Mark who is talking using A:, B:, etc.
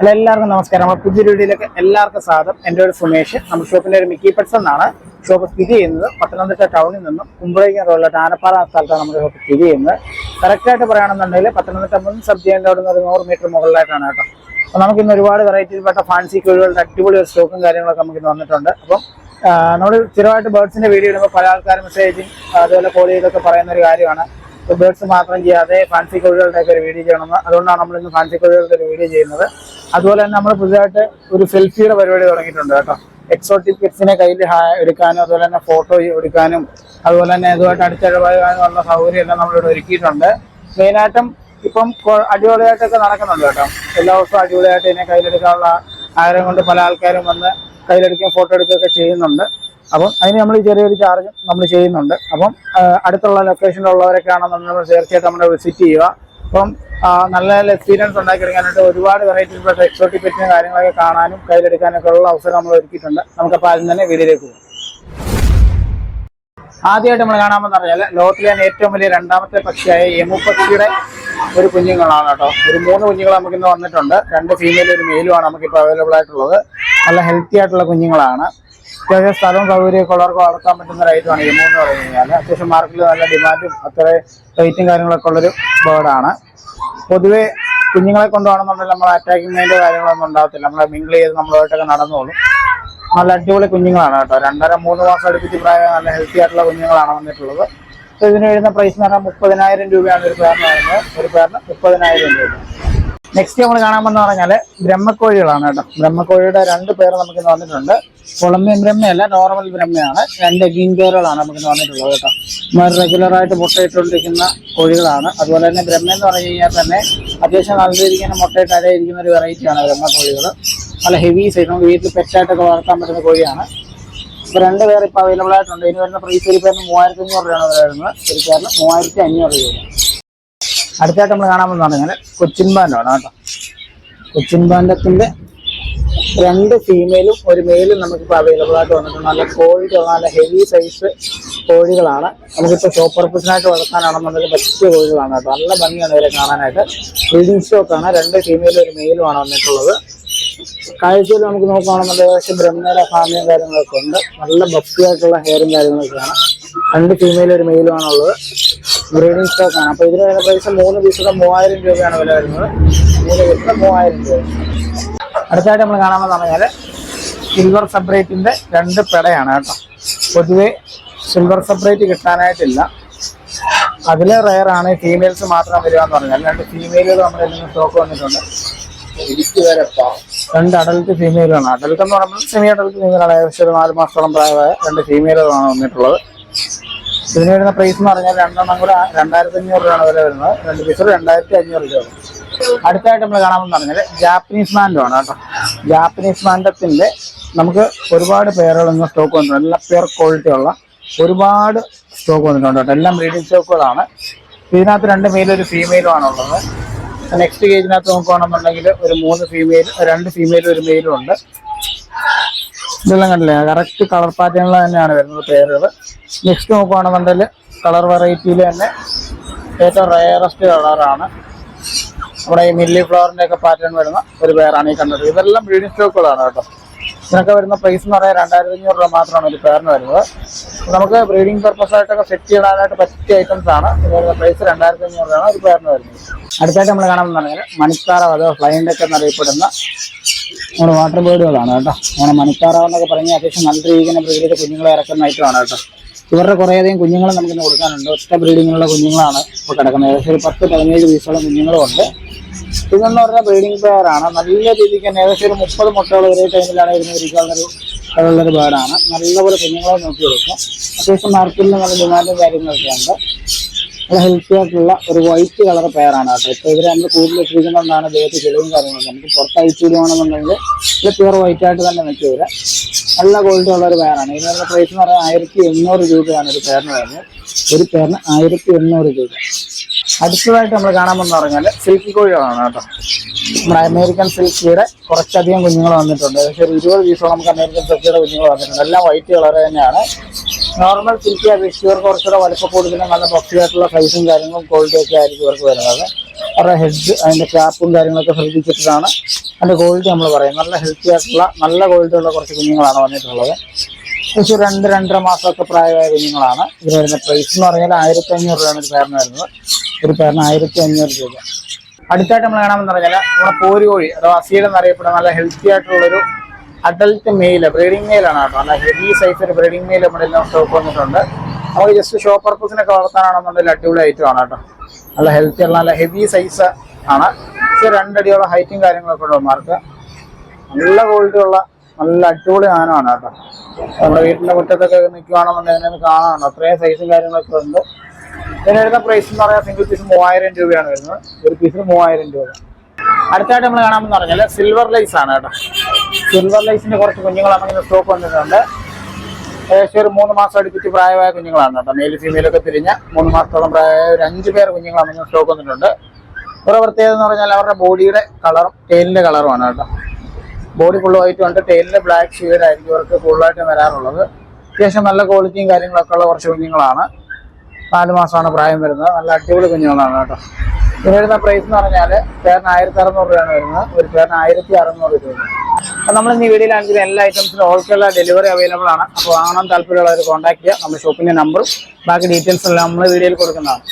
A: Hello എല്ലാവർക്കും നമസ്കാരം. നമ്മുടെ പുതിയ വീഡിയോയിലേക്ക് എല്ലാവർക്കും സ്വാഗതം. എന്റെ ഒരു സുമേഷ്. നമ്മുടെ ഷോപ്പിന്റെ ഒരു മിക്കി പെറ്റ്സ് എന്നാണ്. ഷോപ്പ് സ്ഥിതി ചെയ്യുന്നത് പത്തനംതിട്ട ടൗണിൽ നിന്നും കുമ്പളേക്കൻ റോഡിലെ ആനപ്പാറ സ്ഥലത്താണ് നമ്മുടെ ഷോപ്പ് സ്ഥിതി ചെയ്യുന്നത്. കറക്റ്റായിട്ട് പറയുകയാണെന്നുണ്ടെങ്കിൽ പത്തനംതിട്ട മുൻ സബ് ജിയുടെ അവിടെ നിന്ന് ഒരു നൂറ് മീറ്റർ മുകളിലായിട്ടാണ് കേട്ടോ. അപ്പോൾ നമുക്ക് ഇന്ന് ഒരുപാട് വെറൈറ്റിയിൽപ്പെട്ട ഫാൻസി കോഴികളുടെ അടിപൊളി ഒരു സ്റ്റോക്കും കാര്യങ്ങളൊക്കെ നമുക്ക് ഇന്ന് വന്നിട്ടുണ്ട്. അപ്പം നമ്മൾ സ്ഥിരമായിട്ട് ബേർഡ്സിന്റെ വീഡിയോ ഇടുമ്പോൾ പല ആൾക്കാരും മെസ്സേജും അതുപോലെ കോളിയിലൊക്കെ പറയുന്ന ഒരു കാര്യമാണ്. ബേർഡ്സ് മാത്രം ചെയ്യാതെ ഫാൻസി കോഴികളുടെയൊക്കെ ഒരു വീഡിയോ ചെയ്യണമെന്ന്. അതുകൊണ്ടാണ് നമ്മൾ ഇന്ന് ഫാൻസി കോഴികളുടെ ഒരു വീഡിയോ ചെയ്യുന്നത്. അതുപോലെ തന്നെ നമ്മൾ പുതിയതായിട്ട് ഒരു സെൽഫിയുടെ പരിപാടി തുടങ്ങിയിട്ടുണ്ട് കേട്ടോ. എക്സോട്ടിക് കിഡ്സിനെ കയ്യിൽ എടുക്കാനും അതുപോലെ തന്നെ ഫോട്ടോ എടുക്കാനും അതുപോലെ തന്നെ ഇതുമായിട്ട് അടുത്തിടപഴകാനുള്ള സൗകര്യം എല്ലാം നമ്മളിവിടെ ഒരുക്കിയിട്ടുണ്ട്. മെയിനായിട്ടും ഇപ്പം അടിപൊളിയായിട്ടൊക്കെ നടക്കുന്നുണ്ട് കേട്ടോ. എല്ലാ ദിവസവും അടിപൊളിയായിട്ട് ഇതിനെ കയ്യിലെടുക്കാനുള്ള ആഗ്രഹം കൊണ്ട് പല ആൾക്കാരും വന്ന് കയ്യിലെടുക്കുകയും ഫോട്ടോ എടുക്കുകയൊക്കെ ചെയ്യുന്നുണ്ട്. അപ്പം അതിന് നമ്മൾ ചെറിയൊരു ചാർജ് നമ്മൾ ചെയ്യുന്നുണ്ട്. അപ്പം അടുത്തുള്ള ലൊക്കേഷനിലുള്ളവരൊക്കെ ആണെന്നുണ്ടെങ്കിൽ നമ്മൾ തീർച്ചയായിട്ടും നമ്മുടെ വിസിറ്റ് ചെയ്യുക. അപ്പം നല്ല നല്ല എക്സ്പീരിയൻസ് ഉണ്ടാക്കിയെടുക്കാനായിട്ട് ഒരുപാട് വെറൈറ്റീസ് എക്സോട്ടിക് പെറ്റിന് കാര്യങ്ങളൊക്കെ കാണാനും കയ്യിലെടുക്കാനൊക്കെ ഉള്ള അവസരം നമ്മൾ ഒരുക്കിയിട്ടുണ്ട്. നമുക്കപ്പോൾ ആദ്യം തന്നെ വീഡിയോയിലേക്ക് പോകും. ആദ്യമായിട്ട് നമ്മൾ കാണാമെന്ന് പറഞ്ഞാൽ ലോകത്തിലെ ഏറ്റവും വലിയ രണ്ടാമത്തെ പക്ഷിയായ യമു ഒരു കുഞ്ഞുങ്ങളാണ് കേട്ടോ. ഒരു മൂന്ന് കുഞ്ഞുങ്ങൾ നമുക്ക് ഇന്ന് വന്നിട്ടുണ്ട്. രണ്ട് ഫീമെയിൽ ഒരു മെയിലുമാണ് നമുക്കിപ്പോൾ അവൈലബിൾ ആയിട്ടുള്ളത്. നല്ല ഹെൽത്തി ആയിട്ടുള്ള കുഞ്ഞുങ്ങളാണ്. അത്യാവശ്യം സ്ഥലവും സൗകര്യമൊക്കെ ഉള്ളവർക്ക് വളർത്താൻ പറ്റുന്ന ഒരു ഐറ്റമാണ് യമു എന്ന് പറഞ്ഞു കഴിഞ്ഞാൽ അത്യാവശ്യം മാർക്കറ്റിൽ നല്ല ഡിമാൻഡും അത്ര റേറ്റും കാര്യങ്ങളൊക്കെ ഉള്ളൊരു ബേർഡാണ് പൊതുവെ കുഞ്ഞുങ്ങളെ കൊണ്ടുപോകണമെന്നുണ്ടെങ്കിൽ നമ്മൾ അറ്റാക്കിങ്ങിന്റെ കാര്യങ്ങളൊന്നും ഉണ്ടാകത്തില്ല. നമ്മൾ മിങ്കിൾ ചെയ്ത് നമ്മളായിട്ടൊക്കെ നടന്നോളും. നല്ല അടിപൊളി കുഞ്ഞുങ്ങളാണ് കേട്ടോ. രണ്ടര മൂന്ന് മാസം അടുപ്പിച്ച് പ്രായം നല്ല ഹെൽത്തി ആയിട്ടുള്ള കുഞ്ഞുങ്ങളാണ് വന്നിട്ടുള്ളത്. അപ്പൊ ഇതിന് വരുന്ന പ്രൈസ് എന്ന് പറഞ്ഞാൽ മുപ്പതിനായിരം രൂപയാണ് ഒരു പേരിന് വരുന്നത്. ഒരു പേരിന് മുപ്പതിനായിരം രൂപ. നെക്സ്റ്റ് നമ്മൾ കാണാമെന്ന് പറഞ്ഞാൽ ബ്രഹ്മക്കോഴികളാണ് കേട്ടോ. ബ്രഹ്മക്കോഴിയുടെ രണ്ട് പേര് നമുക്ക് ഇന്ന് വന്നിട്ടുണ്ട്. കൊളംബിയൻ ബ്രഹ്മയല്ല നോർമൽ ബ്രഹ്മയാണ്. രണ്ട് ഗീൻ പേരുകളാണ് നമുക്ക് പറഞ്ഞിട്ടുള്ളത് കേട്ടോ. നമ്മൾ റെഗുലറായിട്ട് മുട്ടയിട്ടുകൊണ്ടിരിക്കുന്ന കോഴികളാണ്. അതുപോലെ തന്നെ ബ്രഹ്മ എന്ന് പറഞ്ഞു കഴിഞ്ഞാൽ തന്നെ അത്യാവശ്യം നല്ല രീതിക്ക് മുട്ടയിട്ട് അരയിരിക്കുന്ന ഒരു വെറൈറ്റിയാണ് ബ്രഹ്മ കോഴികൾ നല്ല ഹെവി സൈസ് നമുക്ക് വീട്ടിൽ പെറ്റായിട്ടൊക്കെ വളർത്താൻ പറ്റുന്ന കോഴിയാണ്. ഇപ്പോൾ രണ്ട് പേർ ഇപ്പോൾ അവൈലബിൾ ആയിട്ടുണ്ട്. ഇനി വരുന്ന പ്രൈസ് ഒരു പേരിന് മൂവായിരത്തി അഞ്ഞൂറ് രൂപയാണ് വരുന്നത്. ഒരു പേരിന് മൂവായിരത്തി അഞ്ഞൂറ് രൂപ അടുത്തായിട്ട് നമ്മൾ കാണാൻ കാണാമെന്ന് പറഞ്ഞാൽ കൊച്ചിൻ ബാൻഡാണ് കേട്ടോ. കൊച്ചിൻ ബാൻഡത്തിന്റെ രണ്ട് ഫീമെയിലും ഒരു മെയിലും നമുക്കിപ്പോൾ അവൈലബിൾ ആയിട്ട് വന്നിട്ടുണ്ട്. നല്ല ഉള്ള നല്ല ഹെവി സൈസ് കോഴികളാണ്. നമുക്കിപ്പോൾ ഷോപ്പ് പർപ്പസിനായിട്ട് വളർത്താനാണെന്നുണ്ടെങ്കിൽ പറ്റിയ കോഴികളാണ് കേട്ടോ. നല്ല ഭംഗിയാണ് ഇവരെ കാണാനായിട്ട്. ബ്രീഡിംഗ് സ്റ്റോക്കാണ് രണ്ട് ഫീമെയിലും ഒരു മെയിലുമാണ് വന്നിട്ടുള്ളത്. കാഴ്ചയിൽ നമുക്ക് നോക്കുകയാണെന്നുണ്ടെങ്കിൽ ഏകദേശം ബ്രഹ്മയുടെ ഫാമിയും കാര്യങ്ങളൊക്കെ ഉണ്ട്. നല്ല ഭക്തിയായിട്ടുള്ള ഹെയറും കാര്യങ്ങളൊക്കെയാണ് രണ്ട് ഫീമെയിലും ഒരു മെയിലുമാണുള്ളത് ബ്രീഡിംഗ് സ്റ്റോക്കാണ് അപ്പോൾ ഇതിന് പ്രൈസ് മൂന്ന് പീസുകൾ മൂവായിരം രൂപയാണ് വില വരുന്നത്. മൂന്ന് പീസുകൾ മൂവായിരം രൂപ. അടുത്തായിട്ട് നമ്മൾ കാണാമെന്ന് പറഞ്ഞാൽ സിൽവർ സെപ്പറേറ്റിന്റെ രണ്ട് പെടയാണ് കേട്ടോ. പൊതുവെ സിൽവർ സെപ്പറേറ്റ് കിട്ടാനായിട്ടില്ല. അതിലെ റയർ ആണ്. ഫീമെയിൽസ് മാത്രം വരിക എന്ന് പറഞ്ഞാൽ രണ്ട് ഫീമെയിലുകൾ നമ്മുടെ നിന്ന് സ്റ്റോക്ക് വന്നിട്ടുണ്ട്. രണ്ട് അഡൽട്ട് ഫീമെയിലാണ് അഡൽട്ട് എന്ന് പറയുമ്പോൾ സെമി അഡൽട്ട് ഫീമെയിലാണ് ഏകദേശം ഒരു നാല് മാസത്തോളം പ്രായമായ രണ്ട് ഫീമെയിലുകളാണ് വന്നിട്ടുള്ളത്. ഇതിന് വരുന്ന പ്രൈസ് എന്ന് പറഞ്ഞാൽ രണ്ടെണ്ണം കൂടെ രണ്ടായിരത്തി അഞ്ഞൂറ് രൂപയാണ് വില വരുന്നത്. രണ്ട് പീസ് രണ്ടായിരത്തി അഞ്ഞൂറ് രൂപ അടുത്തായിട്ട് നമ്മൾ കാണാമെന്ന് പറഞ്ഞാൽ ജാപ്പനീസ് മാൻഡോ ആണ് കേട്ടോ. ജാപ്പനീസ് മാൻഡത്തിന്റെ നമുക്ക് ഒരുപാട് പേരുകൾ ഇന്ന് സ്റ്റോക്ക് വന്നിട്ടുണ്ട്. നല്ല പേർ ക്വാളിറ്റി ഉള്ള ഒരുപാട് സ്റ്റോക്ക് വന്നിട്ടുണ്ട് കേട്ടോ. എല്ലാം ബ്രീഡിംഗ് സ്റ്റോക്കുകളാണ് ഇതിനകത്ത് രണ്ട് മെയിലും ഒരു ഫീമെയിലും ആണുള്ളത് നെക്സ്റ്റ് കേജിനകത്ത് നോക്കുകയാണെന്നുണ്ടെങ്കിൽ ഒരു മൂന്ന് ഫീമെയിൽ രണ്ട് ഫീമെയിലും ഒരു മെയിലും ഉണ്ട്. ഇതെല്ലാം കണ്ടില്ലേ? കറക്റ്റ് കളർ പാറ്റേണിൽ തന്നെയാണ് വരുന്നത് പേരുകൾ. നെക്സ്റ്റ് നോക്കുകയാണെന്നുണ്ടെങ്കിൽ കളർ വെറൈറ്റിയിൽ തന്നെ ഏറ്റവും റയറസ്റ്റ് കളറാണ് നമ്മുടെ ഈ മില്ലി ഫ്ലവറിന്റെ ഒക്കെ പാറ്റേൺ വരുന്ന ഒരു പേരാണ് ഈ കണ്ടത്. ഇതെല്ലാം ബ്രീഡിംഗ് സ്റ്റോക്കുകളാണ് കേട്ടോ. ഇതിനൊക്കെ വരുന്ന പ്രൈസ് എന്ന് പറയാൻ രണ്ടായിരത്തി അഞ്ഞൂറ് രൂപ മാത്രമാണ് ഒരു പേരിന് വരുന്നത്. നമുക്ക് ബ്രീഡിംഗ് പർപ്പസ് ആയിട്ടൊക്കെ സെറ്റ് ചെയ്യാനായിട്ട് പറ്റിയ ഐറ്റംസ് ആണ്. ഇതിന് പ്രൈസ് രണ്ടായിരത്തി അഞ്ഞൂറ് രൂപയാണ് ഒരു പേരിന് വരുന്നത്. അടുത്തായിട്ട് നമ്മൾ കാണാൻ പറഞ്ഞാൽ മണിക്കാറ അതോ ഫ്ലൈന്റെ ഒക്കെ എന്നറിയപ്പെടുന്ന നമ്മുടെ വാട്ടർ ബേർഡുകളാണ് കേട്ടോ. അങ്ങനെ മണിക്കാറാവ് എന്നൊക്കെ പറഞ്ഞാൽ അത്യാവശ്യം നല്ല രീതിയിൽ പ്രകൃതി കുഞ്ഞുങ്ങളെ ഇറക്കുന്ന ഐറ്റമാണ് കേട്ടോ. ഇവരുടെ കുറേയധികം കുഞ്ഞുങ്ങൾ നമുക്കിന്ന് കൊടുക്കാനുണ്ട്. ഒറ്റ ബ്രീഡിങ്ങിലുള്ള കുഞ്ഞുങ്ങളാണ് ഇപ്പോൾ കിടക്കുന്നത്. ഏകദേശം ഒരു പത്ത് പതിനേഴ് പീസോളം കുഞ്ഞുങ്ങളും ഉണ്ട് ഇതെന്ന് പറഞ്ഞാൽ ബ്രീഡിംഗ് ആണ്. നല്ല രീതിക്ക് തന്നെ ഏകദേശം ഒരു മുപ്പത് മുട്ടകൾ ഒരേ ടൈമിലാണ് ഇരുന്ന് ഇരിക്കാവുന്നൊരു ഉള്ളൊരു ബേഡാണ് നല്ലപോലെ കുഞ്ഞുങ്ങളെ നോക്കി കൊടുക്കും അത്യാവശ്യം മാർക്കറ്റിൽ നല്ല ഡിമാൻഡും കാര്യങ്ങളൊക്കെ ഉണ്ട്. നല്ല ഹെൽത്തി ആയിട്ടുള്ള ഒരു വൈറ്റ് കളർ പെയറാണ് കേട്ടോ. ഇപ്പോൾ ഇവർ നമ്മൾ കൂടുതൽ ഇട്ടിരിക്കുന്നതുകൊണ്ടാണ് ദേഹത്ത് ചെളിയും കാര്യങ്ങളൊക്കെ നമുക്ക് പുറത്ത് അയച്ചു ഇത് പ്യുവർ വൈറ്റ് ആയിട്ട് തന്നെ നിൽക്കുക ഇവർ നല്ല ക്വാളിറ്റി ഉള്ള ഒരു പെയറാണ് ഇതിനുള്ള പ്രൈസ് എന്ന് പറഞ്ഞാൽ ആയിരത്തി എണ്ണൂറ് രൂപയാണ് ഒരു പെയറിന് വരുന്നത് ഒരു പെയറിന് ആയിരത്തി എണ്ണൂറ് രൂപ. അടുത്തതായിട്ട് നമ്മൾ കാണാമെന്ന് പറഞ്ഞാൽ സിൽക്കി കോഴികളാണ് കേട്ടോ. നമ്മുടെ അമേരിക്കൻ സിൽക്കിയുടെ കുറച്ചധികം കുഞ്ഞുങ്ങൾ വന്നിട്ടുണ്ട്. ഏകദേശം ഒരു ഇരുപത് പീസോളം നമുക്ക് അമേരിക്കൻ സിൽക്കിയുടെ കുഞ്ഞുങ്ങൾ വന്നിട്ടുണ്ട്. എല്ലാം വൈറ്റ് കളർ തന്നെയാണ്. നോർമൽ സിൽക്കി അപേക്ഷിച്ച് ഇവർക്ക് കുറച്ചുകൂടെ വലുപ്പം കൂടുതലും നല്ല പക്ഷിയായിട്ടുള്ള സൈസും കാര്യങ്ങളും ക്വാളിറ്റി ഒക്കെ ആയിരിക്കും ഇവർക്ക് വരുന്നത്. അവരുടെ ഹെഡ് അതിന്റെ ക്യാപ്പും കാര്യങ്ങളൊക്കെ ശ്രദ്ധിച്ചിട്ടാണ് അതിന്റെ ക്വാളിറ്റി നമ്മൾ പറയും നല്ല ഹെൽത്തി ആയിട്ടുള്ള നല്ല ക്വാളിറ്റി ഉള്ള കുറച്ച് കുഞ്ഞുങ്ങളാണ് വന്നിട്ടുള്ളത്. ഏകദേശം രണ്ട് രണ്ടര മാസമൊക്കെ പ്രായമായ കുഞ്ഞുങ്ങളാണ്. ഇതിന് വരുന്ന പ്രൈസ് എന്ന് പറഞ്ഞാൽ ആയിരത്തി അഞ്ഞൂറ് രൂപയാണ് ഒരു പേരിന് വരുന്നത്. ഒരു പേരിന് ആയിരത്തി അഞ്ഞൂറ് രൂപ. അടുത്തായിട്ട് നമ്മൾ കാണാമെന്ന് പറഞ്ഞാൽ നമ്മുടെ പോരുകോഴി അഥവാ അസീഡ് എന്നറിയപ്പെടുന്ന നല്ല ഹെൽത്തി ആയിട്ടുള്ളൊരു അഡൽട്ട് മെയിൽ ബ്രീഡിംഗ് മെയിലാണ് കേട്ടോ. നല്ല ഹെവി സൈസ് ഒരു ബ്രീഡിംഗ് മെയിൽ നമ്മുടെ എല്ലാം സ്റ്റോക്ക് വന്നിട്ടുണ്ട്. നമുക്ക് ജസ്റ്റ് ഷോ പർപ്പസിനൊക്കെ വളർത്താനാണെന്നുണ്ടെങ്കിൽ അടിപൊളി ഐറ്റം ആണ് കേട്ടോ. നല്ല ഹെൽത്തി ഉള്ള നല്ല ഹെവി സൈസ് ആണ്. പക്ഷേ രണ്ടടിയോളം ഹൈറ്റും കാര്യങ്ങളൊക്കെ ഉള്ള മാർക്ക് നല്ല ക്വാളിറ്റി ഉള്ള നല്ല അടിപൊളി സാധനമാണ് കേട്ടോ. നമ്മുടെ വീട്ടിന്റെ മുറ്റത്തൊക്കെ നിൽക്കുകയാണെന്നുണ്ടെങ്കിൽ കാണാനുണ്ട് അത്രയും സൈസും കാര്യങ്ങളൊക്കെ ഉണ്ട്. ഇതിന് വരുന്ന പ്രൈസ് എന്ന് പറയാൻ സിംഗിൾ പീസ് മൂവായിരം രൂപയാണ് വരുന്നത്. ഒരു പീസിന് മൂവായിരം രൂപ. അടുത്തായിട്ട് നമ്മൾ കാണാമെന്ന് പറഞ്ഞാൽ സിൽവർ ലൈസ് ആണ് കേട്ടോ. സിൽവർ ലൈസിന്റെ കുറച്ച് കുഞ്ഞുങ്ങൾ അങ്ങനെ സ്റ്റോക്ക് വന്നിട്ടുണ്ട്. ഏകദേശം ഒരു മൂന്ന് മാസം അടുപ്പിച്ച് പ്രായമായ കുഞ്ഞുങ്ങളാണ് കേട്ടോ. മെയിൽ ഫീമെയിലൊക്കെ തിരിഞ്ഞ മൂന്ന് മാസത്തോളം പ്രായമായ ഒരു അഞ്ച് പേർ കുഞ്ഞുങ്ങൾ നമുക്ക് സ്റ്റോക്ക് വന്നിട്ടുണ്ട്. ഒരു പ്രത്യേകത എന്ന് പറഞ്ഞാൽ അവരുടെ ബോഡിയുടെ കളറും ടെയിലിന്റെ കളറുമാണ് കേട്ടോ. ബോഡി ഉണ്ട്. ടെയിലിന്റെ ബ്ലാക്ക് ഷെയ്ഡ് ആയിരിക്കും ഇവർക്ക് കൂടുതലായിട്ട് വരാറുള്ളത്. അത്യാവശ്യം നല്ല ക്വാളിറ്റിയും കാര്യങ്ങളൊക്കെ ഉള്ള കുറച്ച് കുഞ്ഞുങ്ങളാണ്. നാല് മാസമാണ് പ്രായം വരുന്നത്. നല്ല അടിപൊളി കുഞ്ഞുങ്ങളാണ് കേട്ടോ. ഇതിന് വരുന്ന പ്രൈസ് എന്ന് പറഞ്ഞാൽ പേരിന് ആയിരത്തി അറുന്നൂറ് രൂപയാണ് വരുന്നത്. ഒരു പേരിന് ആയിരത്തി അറുന്നൂറ് രൂപ അപ്പം നമ്മൾ ഈ വീഡിയോയിൽ കാണിക്കുന്ന എല്ലാ ഐറ്റംസിനും ഓൾ കേരള ഡെലിവറി അവൈലബിൾ ആണ്. അപ്പോൾ വാങ്ങാൻ താല്പര്യമുള്ളവർ കോൺടാക്ട് ചെയ്യുക. നമ്മുടെ ഷോപ്പിന്റെ നമ്പറും ബാക്കി ഡീറ്റെയിൽസ് എല്ലാം നമ്മൾ വീഡിയോയിൽ കൊടുക്കുന്നതാണ്.